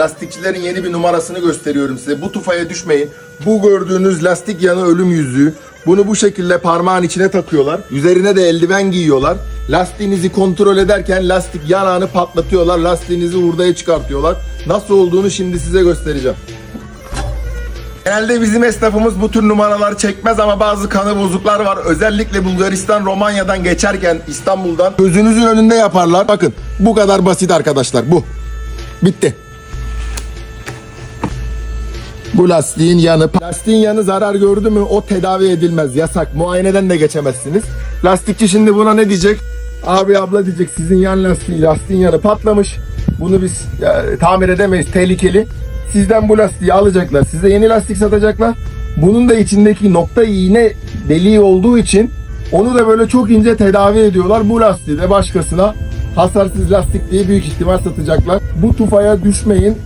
Lastikçilerin yeni bir numarasını gösteriyorum size. Bu tufaya düşmeyin. Bu gördüğünüz lastik yanı ölüm yüzüğü. Bunu bu şekilde parmağın içine takıyorlar. Üzerine de eldiven giyiyorlar. Lastiğinizi kontrol ederken lastik yanağını patlatıyorlar. Lastiğinizi hurdaya çıkartıyorlar. Nasıl olduğunu şimdi size göstereceğim. Genelde bizim esnafımız bu tür numaralar çekmez ama bazı kanı bozuklar var. Özellikle Bulgaristan, Romanya'dan geçerken İstanbul'dan gözünüzün önünde yaparlar. Bakın bu kadar basit arkadaşlar bu. Bitti. Bu lastiğin yanı, lastiğin yanı zarar gördü mü o tedavi edilmez. Yasak. Muayeneden de geçemezsiniz. Lastikçi şimdi buna ne diyecek? Abi abla diyecek sizin yan lastiği, lastiğin yanı patlamış. Bunu biz ya, tamir edemeyiz. Tehlikeli. Sizden bu lastiği alacaklar. Size yeni lastik satacaklar. Bunun da içindeki nokta iğne deliği olduğu için onu da böyle çok ince tedavi ediyorlar. Bu lastiği de başkasına hasarsız lastik diye büyük ihtimal satacaklar. Bu tufaya düşmeyin.